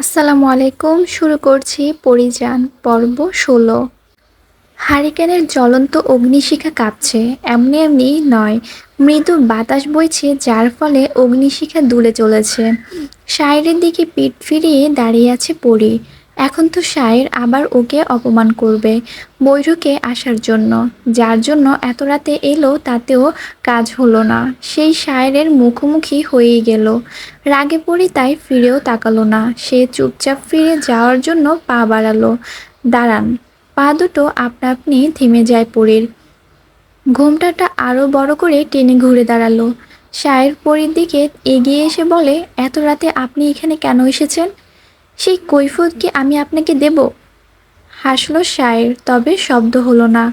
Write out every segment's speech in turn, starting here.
আসসালামু আলাইকুম, শুরু করছি পরিযান পর্ব ষোলো। হারিকেনের জ্বলন্ত অগ্নিশিখা কাঁপছে, এমনি এমনি নয়। মৃদু বাতাস বইছে, যার ফলে অগ্নিশিখা দুলে চলেছে। সাইরের দিকে পিঠ ফিরিয়ে দাঁড়িয়ে আছে পরি। এখন তো শায়ের আবার ওকে অপমান করবে বৈঠকে আসার জন্য। যার জন্য এত রাতে এলো তাতেও কাজ হলো না। সেই শায়ের মুখোমুখি হয়েই গেল। রাগে পড়ি তাই ফিরেও তাকালো না। সে চুপচাপ ফিরে যাওয়ার জন্য পা বাড়ালো। দাঁড়ান, পা দুটো আপনা আপনি থেমে যায় পরীর ঘোমটাটা আরও বড় করে টেনে ঘুরে দাঁড়াল। শায়ের পরীর দিকে এগিয়ে এসে বলে, এত রাতে আপনি এখানে কেন এসেছেন? সেই কৈফত কি আমি আপনাকে দেব? হাসলো শায়ের, তবে শব্দ হলো না।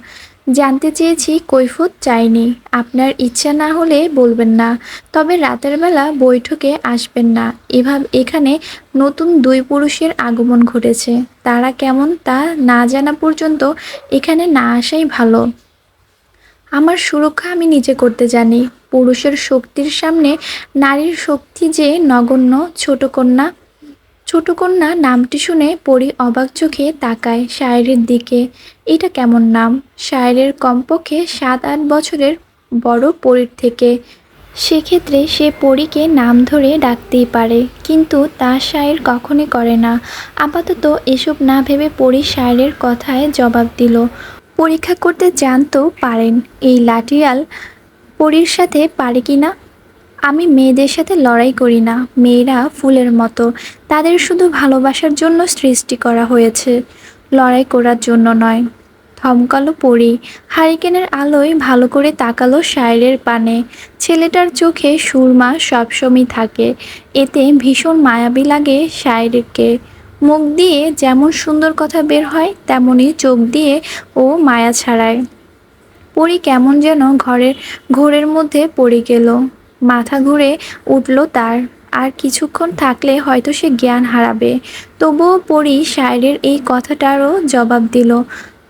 জানতে চেয়েছি কৈফত চাইনি আপনার ইচ্ছা না হলে বলবেন না, তবে রাতের বেলা বৈঠকে আসবেন না। এভাবে এখানে নতুন দুই পুরুষের আগমন ঘটেছে। তারা কেমন তা না জানা পর্যন্ত এখানে না আসাই ভালো। আমার সুরক্ষা আমি নিজে করতে জানি। পুরুষের শক্তির সামনে নারীর শক্তি যে নগণ্য ছোট কন্যা ছোট কন্যা নামটি শুনে পরি অবাক চোখে তাকায় শায়েরের দিকে। এটা কেমন নাম? শায়েরের কমপক্ষে সাত আট বছরের বড় পরীর থেকে। সেক্ষেত্রে সে পরীকে নাম ধরে ডাকতেই পারে, কিন্তু তা শায়ের কখনই করে না। আপাতত এসব না ভেবে পরি শায়েরের কথায় জবাব দিল। পরীক্ষা করতে জানতেও পারেন এই লাঠিয়াল পরীর সাথে পারে কি না আমি মেয়েদের সাথে লড়াই করি না। মেয়েরা ফুলের মতো। তাদের শুধু ভালোবাসার জন্য সৃষ্টি করা হয়েছে। লড়াই করার জন্য নয়। থমকালো পড়ি হারিকেনের আলোয় ভালো করে তাকালো শায়ের পানে। ছেলেটার চোখে সুরমা সবসময় থাকে। এতে ভীষণ মায়াবী লাগে শায়েরকে। মুখ দিয়ে যেমন সুন্দর কথা বের হয়, তেমনই চোখ দিয়ে ও মায়া ছাড়ায়। পরি কেমন যেন ঘরের, ঘোরের মধ্যে পড়ে গেল। মাথা ঘুরে উঠল তার। আর কিছুক্ষণ থাকলে হয়তো সে জ্ঞান হারাবে। তবুও পড়ি শায়ের এই কথাটারও জবাব দিল।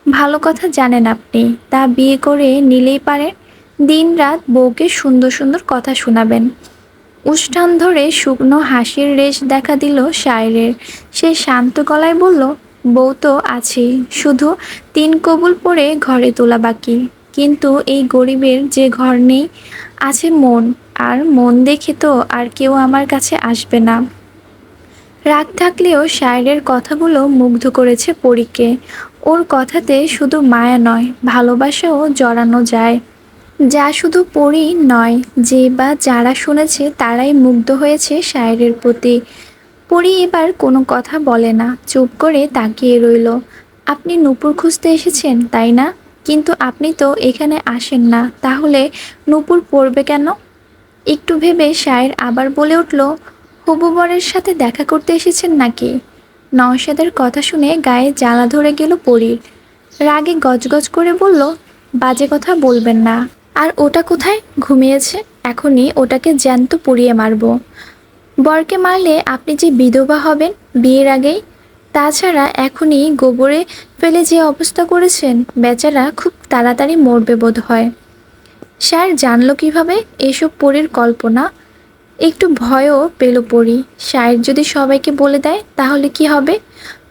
ভালো কথা জানেন আপনি, তা বিয়ে করে নিলেই পারে। দিন রাত বউকে সুন্দর সুন্দর কথা শোনাবেন। উষ্ঠান ধরে শুকনো হাসির রেশ দেখা দিল শায়ের সে শান্ত গলায় বলল, বউ তো আছেই, শুধু তিন কবুল পরে ঘরে তোলা বাকি। কিন্তু এই গরিবের যে ঘর নেই, আছে মন। আর মন দেখে তো আর কেউ আমার কাছে আসবে না। রাগ থাকলেও শায়ের কথাগুলো মুগ্ধ করেছে পরীকে। ওর কথাতে শুধু মায়া নয়, ভালোবাসাও জড়ানো যায়। যা শুধু পড়ি নয়, যে বা যারা শুনেছে তারাই মুগ্ধ হয়েছে শায়ের প্রতি। পড়ি এবার কোনো কথা বলে না, চুপ করে তাকিয়ে রইল। আপনি নূপুর খুঁজতে এসেছেন, তাই না? কিন্তু আপনি তো এখানে আসেন না, তাহলে নূপুর পড়বে কেন? একটু ভেবে শায়ের আবার বলে উঠল, হবু বরের সাথে দেখা করতে এসেছেন নাকি? নওশাদের কথা শুনে গায়ে জ্বালা ধরে গেল পরীর। রাগে গজগজ করে বলল, বাজে কথা বলবেন না। আর ওটা কোথায়? ঘুমিয়েছে? এখনই ওটাকে জ্যান্ত পুড়িয়ে মারব। বরকে মারলে আপনি যে বিধবা হবেন বিয়ের আগেই, তাছাড়া এখনই গোবরে ফেলে যে অবস্থা করেছেন, বেচারা খুব তাড়াতাড়ি মরবে বোধ হয় স্যার জানলো কীভাবে এসব পরীর কল্পনা? একটু ভয়ও পেল পরি। স্যার যদি সবাইকে বলে দেয়, তাহলে কি হবে?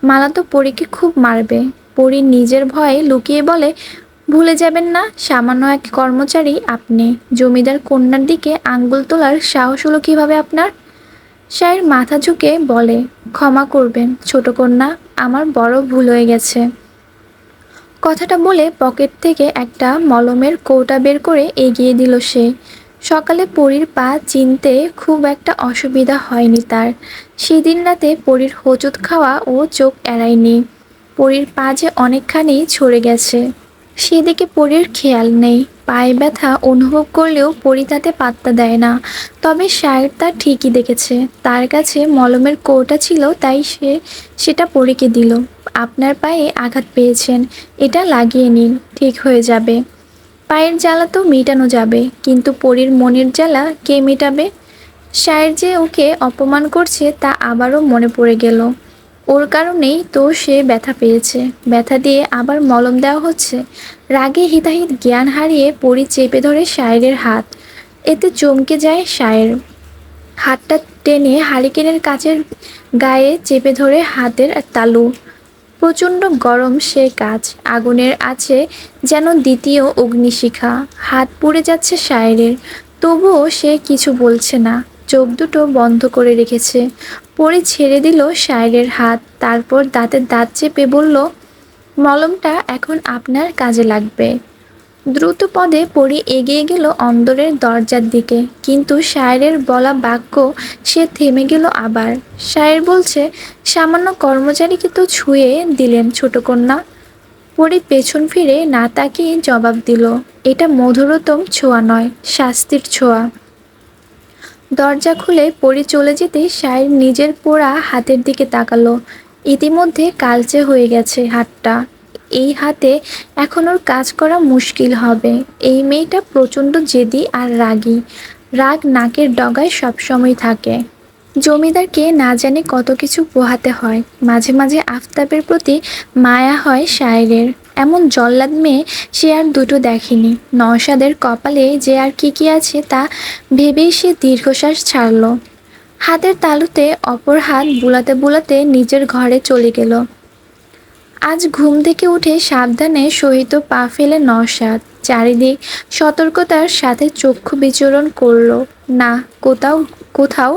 মালা তো পরীকে খুব মারবে। পরি নিজের ভয়ে লুকিয়ে বলে, ভুলে যাবেন না, সামান্য এক কর্মচারী আপনি। জমিদার কন্যার দিকে আঙ্গুল তোলার সাহস হলো কীভাবে আপনার? শায়ের মাথা ঝুঁকে বলে, ক্ষমা করবেন, ছোট কন্যা, আমার বড় ভুল হয়ে গেছে। কথাটা বলে পকেট থেকে একটা মলমের কৌটা বের করে এগিয়ে দিল সে। সকালে পরীর পা চিনতে খুব একটা অসুবিধা হয়নি তার। সেদিন রাতে পরীর হোঁচট খাওয়া ও চোখ এড়ায়নি। পরীর পা যে অনেকখানি ছড়ে গেছে। সেদিকে পরীর খেয়াল নেই। পায়ে ব্যথা অনুভব করলেও পরি তাতে পাত্তা দেয় না। তবে শায়ের তা ঠিকই দেখেছে। তার কাছে মলমের কৌটা ছিল, তাই সে সেটা পরীকে দিল। আপনার পায়ে আঘাত পেয়েছেন। এটা লাগিয়ে নিন, ঠিক হয়ে যাবে। পায়ের জ্বালা তো মেটানো যাবে, কিন্তু পরীর মনের জ্বালা কে মেটাবে? শায়ের যে ওকে অপমান করছে তা আবারও মনে পড়ে গেল। ওর কারণেই তো সে ব্যথা পেয়েছে। ব্যথা দিয়ে আবার মলম দেওয়া হচ্ছে। রাগে হিতাহিত জ্ঞান হারিয়ে পরি চেপে ধরে শায়ের হাত। এতে চমকে যায় শায়ের। হাতটা টেনে হারিকেনের কাচের গায়ে চেপে ধরে হাতের তালু। প্রচণ্ড গরম সে কাজ আগুনের আছে যেন দ্বিতীয় অগ্নিশিখা। হাত পুড়ে যাচ্ছে শায়েরের। তবুও সে কিছু বলছে না। চোখ দুটো বন্ধ করে রেখেছে। পরে ছেড়ে দিল শায়েরের হাত। তারপর দাঁতের দাঁত চেপে বলল, মলমটা এখন আপনার কাজে লাগবে। দ্রুত পদে পড়ি এগিয়ে গেল অন্দরের দরজার দিকে। কিন্তু শায়েরের বলা বাক্য সে থেমে গেল আবার। শায়ের বলছে, সামান্য কর্মচারীকে তো ছুঁয়ে দিলেন ছোট কন্যা। পরি পেছন ফিরে না তাকিয়ে জবাব দিল, এটা মধুরতম ছোঁয়া নয়, শাস্তির ছোঁয়া। দরজা খুলে পরি চলে যেতে শায়ের নিজের পোড়া হাতের দিকে তাকালো। ইতিমধ্যে কালচে হয়ে গেছে হাতটা। এই হাতে এখন ওর কাজ করা মুশকিল হবে। এই মেয়েটা প্রচণ্ড জেদি আর রাগী। রাগ নাকের ডগায় সবসময় থাকে। জমিদারকে না জানে কত কিছু পোহাতে হয়। মাঝে মাঝে আফতাবের প্রতি মায়া হয় শায়েরের। এমন জল্লাদ মেয়ে সে আর দুটো দেখেনি। নওশাদের কপালে যে আর কি কি আছে তা ভেবেই সে দীর্ঘশ্বাস ছাড়ল। হাতের তালুতে অপর হাত বুলাতে বুলাতে নিজের ঘরে চলে গেল। আজ ঘুম থেকে উঠে সাবধানে সহিত পা ফেলে নসাদ চারিদিক সতর্কতার সাথে চক্ষু বিচরণ করল। না, কোথাও কোথাও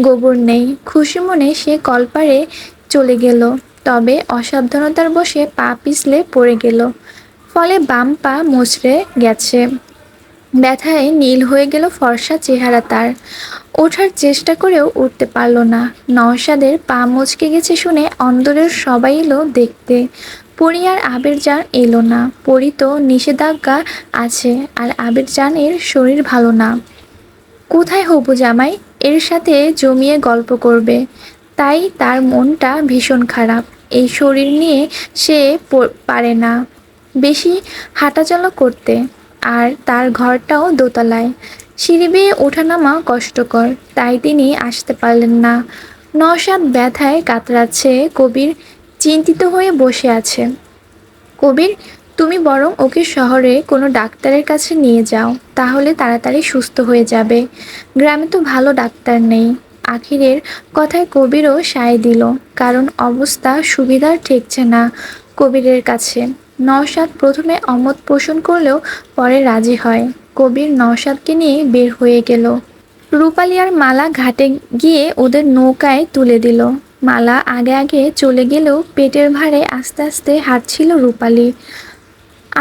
গোবর নেই। খুশি মনে সে কলপারে চলে গেল। তবে অসাবধানতার বসে পা পিছলে পড়ে গেল। ফলে বাম পা মুচড়ে গেছে। ব্যথায় নীল হয়ে গেল ফর্সা চেহারা তার। ওঠার চেষ্টা করেও উঠতে পারল না। নওশাদের পা মচকে গেছে শুনে অন্দরের সবাই এলো দেখতে। পরি আর আবির জান এলো না। পরি তো নিষেধাজ্ঞা আছে, আর আবির জানের শরীর ভালো না। কোথায় হবু জামাই? এর সাথে জমিয়ে গল্প করবে। তাই তার মনটা ভীষণ খারাপ। এই শরীর নিয়ে সে পারে না। বেশি হাঁটাচলা করতে। আর তার ঘরটাও দোতলায়। সিঁড়ি বেয়ে ওঠানামা কষ্টকর, তাই তিনি আসতে পারলেন না। নসাদ ব্যথায় কাতরাচ্ছে, কবির চিন্তিত হয়ে বসে আছে। কবির, তুমি বরং ওকে শহরে কোনো ডাক্তারের কাছে নিয়ে যাও, তাহলে তাড়াতাড়ি সুস্থ হয়ে যাবে। গ্রামে তো ভালো ডাক্তার নেই। আখিরের কথায় কবিরও সায় দিল, কারণ অবস্থা সুবিধার ঠেকছে না কবিরের কাছে। নওশাদ প্রথমে অমত পোষণ করলেও পরে রাজি হয়। কবির নওশাদকে নিয়ে বের হয়ে গেল। রূপালি আর মালা ঘাটে গিয়ে ওদের নৌকায় তুলে দিল। মালা আগে আগে চলে গেলেও পেটের ভারে আস্তে আস্তে হাঁটছিল রূপালি।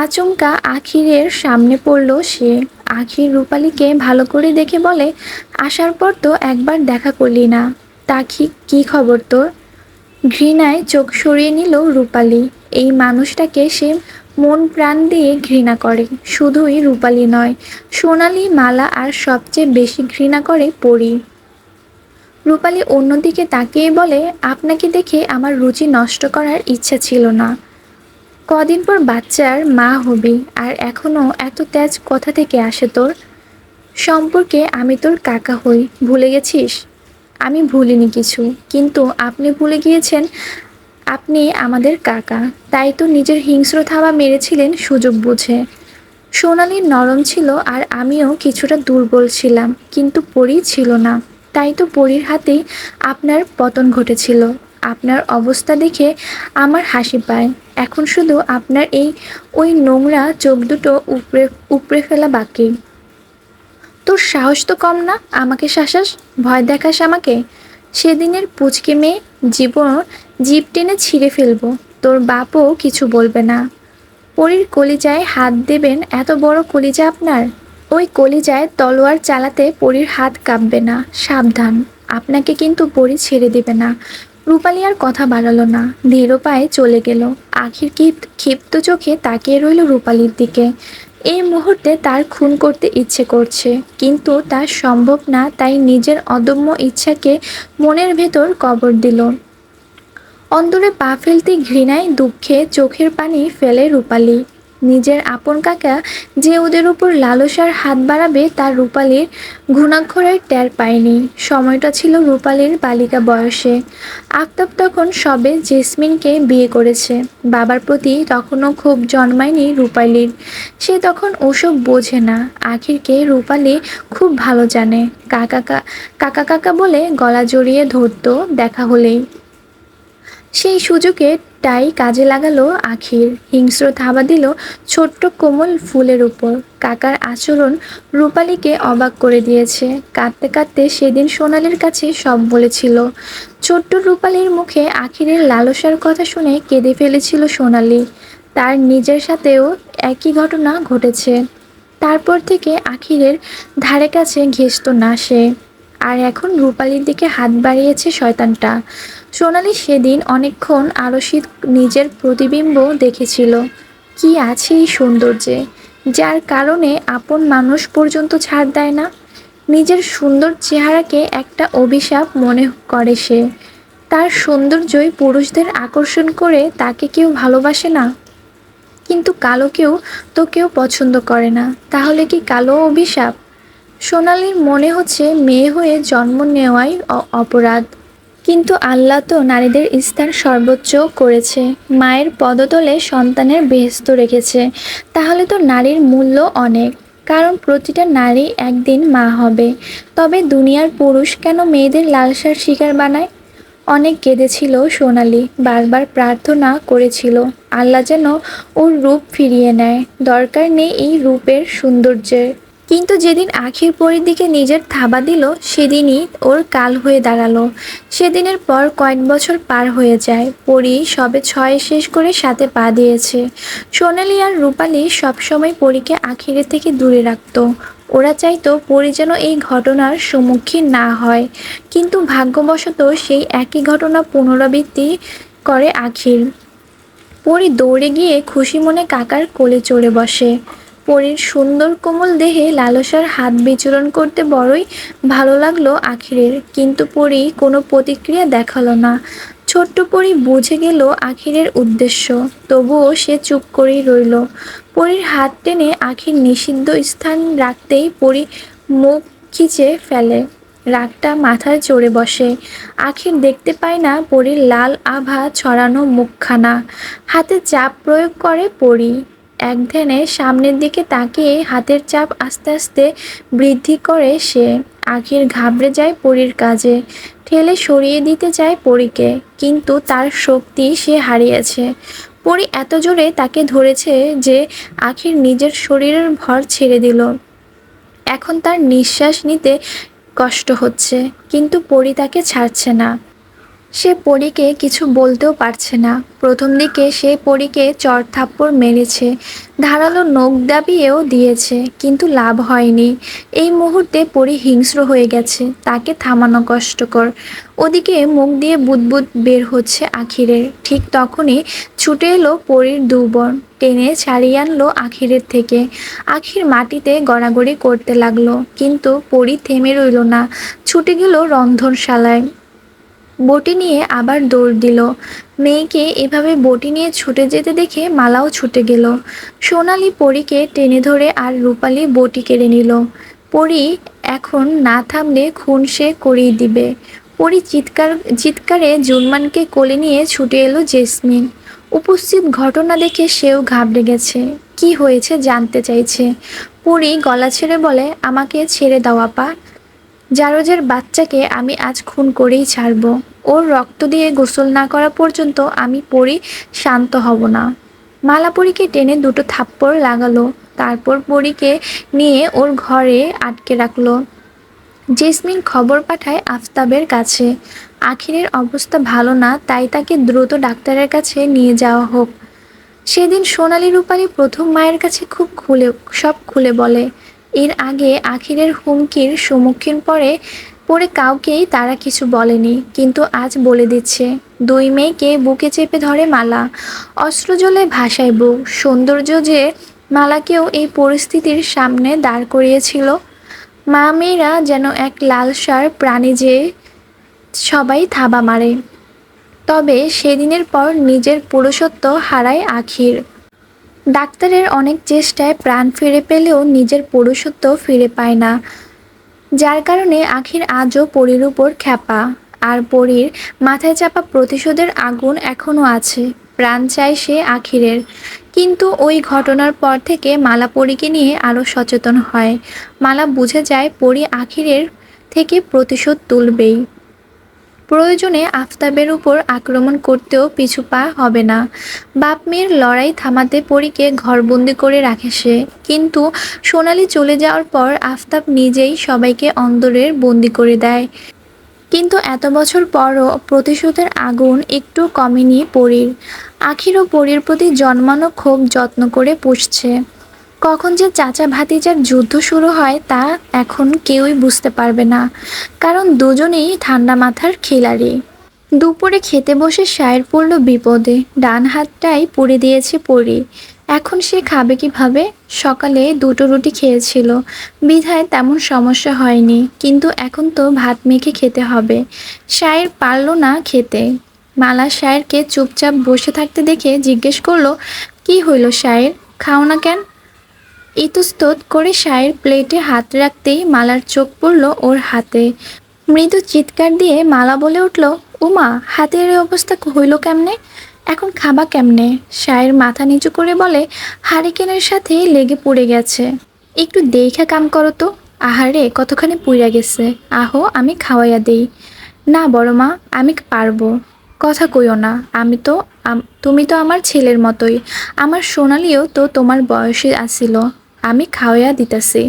আচমকা আখিরের সামনে পড়ল সে। আখির রূপালিকে ভালো করে দেখে বলে, আসার পর তো একবার দেখা করলি না। তা কি, কী খবর তোর? ঘৃণায় চোখ সরিয়ে নিল রূপালি। এই মানুষটাকে সে মন প্রাণ দিয়ে ঘৃণা করে। শুধুই রূপালি নয়, সোনালি মালা আর সবচেয়ে বেশি ঘৃণা করে পরি। রূপালি অন্যদিকে তাকিয়ে বলে, আপনাকে দেখে আমার রুচি নষ্ট করার ইচ্ছা ছিল না। কদিন পর বাচ্চার মা হবি, আর এখনও এত তেজ কোথা থেকে আসে তোর? সম্পর্কে আমি তোর কাকা হই, ভুলে গেছিস? আমি ভুলিনি কিছু, কিন্তু আপনি ভুলে গিয়েছেন আপনি আমাদের কাকা। তাই তো নিজের হিংস্র থাবা মেরেছিলেন সুযোগ বুঝে। সোনালি নরম ছিল আর আমিও কিছুটা দুর্বল ছিলাম, কিন্তু পরি ছিল না। তাই তো পরির হাতেই আপনার পতন ঘটেছিল। আপনার অবস্থা দেখে আমার হাসি পায়। এখন শুধু আপনার এই ওই নোংরা চোখ দুটো উপড়ে উপড়ে ফেলা বাকি। তোর সাহস তো কম না আমাকে শাসাস? ভয় দেখাস আমাকে? সেদিনের পুচকে মেয়ে জীবন জিপ টেনে ছিঁড়ে ফেলব। তোর বাপও কিছু বলবে না। পরীর কলিজায় হাত দেবেন এত বড় কলিজা আপনার? ওই কলিজায় তলোয়ার চালাতে পরীর হাত কাঁপবে না। সাবধান, আপনাকে কিন্তু পরি ছেড়ে দেবে না। রূপালী আর কথা বাড়ালো না। ধীর পায়ে চলে গেল। আখির ক্ষিপ্ত চোখে তাকিয়ে রইল রূপালির দিকে। এই মুহূর্তে তার খুন করতে ইচ্ছে করছে। কিন্তু তা সম্ভব না, তাই নিজের অদম্য ইচ্ছাকে মনের ভেতর কবর দিল। অন্তরে পা ফেলতে ঘৃণায় দুঃখে চোখের পানি ফেলে রূপালী। নিজের আপন কাকা যে ওদের উপর লালসার হাত বাড়াবে তার রূপালীর ঘুণাক্ষরের টের পায়নি। সময়টা ছিল রূপালীর বালিকা বয়সে। আফতাব তখন সবে জেসমিনকে বিয়ে করেছে। বাবার প্রতি তখনও খুব জন্মায়নি রূপালীর। সে তখন ওসব বোঝে না। আখিরকে রূপালী খুব ভালো জানে। কাকা কাকা কাকা বলে গলা জড়িয়ে ধরতো দেখা হলেই। সেই সুযোগে টাই কাজে লাগালো আখির। হিংস্র থাবা দিল ছোট্ট কোমল ফুলের উপর। কাকার আচরণ রূপালীকে অবাক করে দিয়েছে। কাঁদতে কাঁদতে সেদিন সোনালির কাছে সব বলেছিল। ছোট্ট রূপালীর মুখে আখিরের লালসার কথা শুনে কেঁদে ফেলেছিল সোনালি। তার নিজের সাথেও একই ঘটনা ঘটেছে। তারপর থেকে আখিরের ধারে কাছে ঘেঁষত না সে। আর এখন রূপালীর দিকে হাত বাড়িয়েছে শয়তানটা। সোনালি সেদিন অনেকক্ষণ আরশিদ নিজের প্রতিবিম্ব দেখেছিল। কি আছে এই সৌন্দর্যে? যার কারণে আপন মানুষ পর্যন্ত ছাড় দেয় না। নিজের সুন্দর চেহারাকে একটা অভিশাপ মনে করে সে। তার সৌন্দর্যই পুরুষদের আকর্ষণ করে তাকে কেউ ভালোবাসে না। কিন্তু কালোকেও তো কেউ পছন্দ করে না। তাহলে কি কালো অভিশাপ? সোনালির মনে হচ্ছে মেয়ে হয়ে জন্ম নেওয়াই অপরাধ কিন্তু আল্লাহ তো নারীদের স্থান সর্বোচ্চ করেছে। মায়ের পদতলে সন্তানের বেহস্ত রেখেছে। তাহলে তো নারীর মূল্য অনেক। কারণ প্রতিটা নারী একদিন মা হবে। তবে দুনিয়ার পুরুষ কেন মেয়েদের লালসার শিকার বানায়? অনেক কেঁদেছিল সোনালি, বারবার প্রার্থনা করেছিল। আল্লাহ যেন ওর রূপ ফিরিয়ে নেয়। দরকার নেই এই রূপের সৌন্দর্যের। কিন্তু যেদিন আখির পরির দিকে নিজের থাবা দিল, সেদিনই ওর কাল হয়ে দাঁড়াল। সেদিনের পর কয়েক বছর পার হয়ে যায়। পরি সবে ছয় শেষ করে সাথে পা দিয়েছে। সোনালি আর রূপালি সবসময় পরীকে আখিরের থেকে দূরে রাখতো। ওরা চাইতো পরি যেন এই ঘটনার সম্মুখীন না হয়। কিন্তু ভাগ্যবশত সেই একই ঘটনা পুনরাবৃত্তি করে আখির। পরি দৌড়ে গিয়ে খুশি মনে কাকার কোলে চড়ে বসে। পরীর সুন্দর কোমল দেহে লালসার হাত বিচরণ করতে বড়ই ভালো লাগল আখিরের। কিন্তু পরি কোনো প্রতিক্রিয়া দেখাল না। ছোট্ট পরি বুঝে গেল আখিরের উদ্দেশ্য। তবুও সে চুপ করেই রইল। পরীর হাত টেনে আখির নিষিদ্ধ স্থান রাখতেই পরি মুখ খিচে ফেলে। রাগটা মাথায় চড়ে বসে। আখির দেখতে পায় না পরীর লাল আভা ছড়ানো মুখখানা। হাতে চাপ প্রয়োগ করে পরি। এক ধ্যানে সামনের দিকে তাকিয়ে হাতের চাপ আস্তে আস্তে বৃদ্ধি করে সে। আখির ঘাবড়ে যায় পরীর কাজে, ঠেলে সরিয়ে দিতে চায় পরীকে, কিন্তু তার শক্তি সে হারিয়েছে। পরি এত জোরে তাকে ধরেছে যে আখির নিজের শরীরের ভর ছেড়ে দিল। এখন তার নিঃশ্বাস নিতে কষ্ট হচ্ছে, কিন্তু পরি তাকে ছাড়ছে না। সে পরীকে কিছু বলতেও পারছে না। প্রথম দিকে সে পরীকে চর থাপ্পড় মেরেছে, ধারালো নখ দাবিয়েও দিয়েছে, কিন্তু লাভ হয়নি। এই মুহূর্তে পরি হিংস্র হয়ে গেছে, তাকে থামানো কষ্টকর। ওদিকে মুখ দিয়ে বুদবুদ বের হচ্ছে আখিরের। ঠিক তখনই ছুটে এলো পরীর দুবন টেনে ছাড়িয়ে আনলো আখিরের থেকে। আখির মাটিতে গড়াগড়ি করতে লাগল, কিন্তু পরি থেমে রইল না। ছুটে গেল রন্ধনশালায়। বটি নিয়ে আবার দৌড় দিল। মেয়েকে এভাবে বটি নিয়ে ছুটে যেতে দেখে মালাও ছুটে গেল। সোনালি পরীকে টেনে ধরে আর রূপালি বটি কেড়ে নিল। পরি এখন না থামলে খুন সে করিয়ে দিবে। পরী চিৎকার, চিৎকারে জুলমানকে কোলে নিয়ে ছুটে এলো জেসমিন। উপস্থিত ঘটনা দেখে সেও ঘাবড়ে গেছে। কি হয়েছে জানতে চাইছে। পরি গলা ছেড়ে বলে, আমাকে ছেড়ে দাও, আপা। জারজের বাচ্চাকে আমি আজ খুন করেই ছাড়ব। ওর রক্ত দিয়ে গোসল না করা পর্যন্ত আমি পড়ি, শান্ত হব না। মালাপরীকে টেনে দুটো থাপ্পড় লাগালো, তারপর পরীকে নিয়ে ওর ঘরে আটকে রাখল। জেসমিন খবর পাঠায় আফতাবের কাছে। আখিরের অবস্থা ভালো না, তাই তাকে দ্রুত ডাক্তারের কাছে নিয়ে যাওয়া হোক। সেদিন সোনালি রূপালী প্রথম মায়ের কাছে খুব খুলে, সব খুলে বলে এর আগে আখিরের হুমকির সম্মুখীন পড়ে পরে কাউকেই তারা কিছু বলেনি, কিন্তু আজ বলে দিচ্ছে। দুই মেয়েকে বুকে চেপে ধরে মালা। অস্ত্রজলে ভাসায় বুক সৌন্দর্য যে মালাকেও এই পরিস্থিতির সামনে দাঁড় করিয়েছিল, মা মেয়েরা যেন এক লালসার প্রাণী যে সবাই থাবা মারে। তবে সেদিনের পর নিজের পুরুষত্ব হারায় আখির। ডাক্তারের অনেক চেষ্টায় প্রাণ ফিরে পেলেও নিজের পুরুষত্ব ফিরে পায় না। যার কারণে আখির আজও পরীর উপর খ্যাপা। আর পরীর মাথায় চাপা প্রতিশোধের আগুন এখনও আছে। প্রাণ চায় সে আখিরের। কিন্তু ওই ঘটনার পর থেকে মালা পরীকে নিয়ে আরও সচেতন হয়। মালা বুঝে যায় পরী আখিরের থেকে প্রতিশোধ তুলবেই। প্রয়োজনে আফতাবের উপর আক্রমণ করতেও পিছু পা হবে না। বাপ মেয়ের লড়াই থামাতে পরীকে ঘরবন্দি করে রাখে সে। কিন্তু সোনালি চলে যাওয়ার পর আফতাব নিজেই সবাইকে অন্দরের বন্দি করে দেয়। কিন্তু এত বছর পরও প্রতিশোধের আগুন একটু কমেনি পরীর। আখিরও পরীর প্রতি জন্মানো ক্ষোভ যত্ন করে পুষছে। কখন যে চাচা ভাতিজার যুদ্ধ শুরু হয় তা এখন কেউই বুঝতে পারবে না, কারণ দুজনেই ঠান্ডা মাথার খিলাড়ি। দুপুরে খেতে বসে সায়ের পড়ল বিপদে, ডান হাতটাই পুড়ে দিয়েছে পরি। এখন সে খাবে কীভাবে? সকালে দুটো রুটি খেয়েছিল। বিধায় তেমন সমস্যা হয়নি, কিন্তু এখন তো ভাত মেখে খেতে হবে। সায়ের পারল না খেতে। মালা সায়েরকে চুপচাপ বসে থাকতে দেখে জিজ্ঞেস করল, কি হইল সায়ের? খাও না কেন? ইতস্তত করে সায়ের প্লেটে হাত রাখতেই মালার চোখ পড়ল ওর হাতে। মৃদু চিৎকার দিয়ে মালা বলে উঠল, উমা, হাতের এই অবস্থা হইল কেমনে? এখন খাবা কেমনে? সায়ের মাথা নিচু করে বলে, হারিকেনের সাথে লেগে পড়ে গেছে। একটু দেখা কাম করো তো। আহারে, কতখানি পুড়ে গেছে? আহো, আমি খাওয়াইয়া দেই। না বড় মা, আমি পারব। কথা কইও না, আমি তো তুমি তো আমার ছেলের মতোই। আমার সোনালিও তো তোমার বয়সে আসিল আমি খাওয়াইয়া দিতেছি।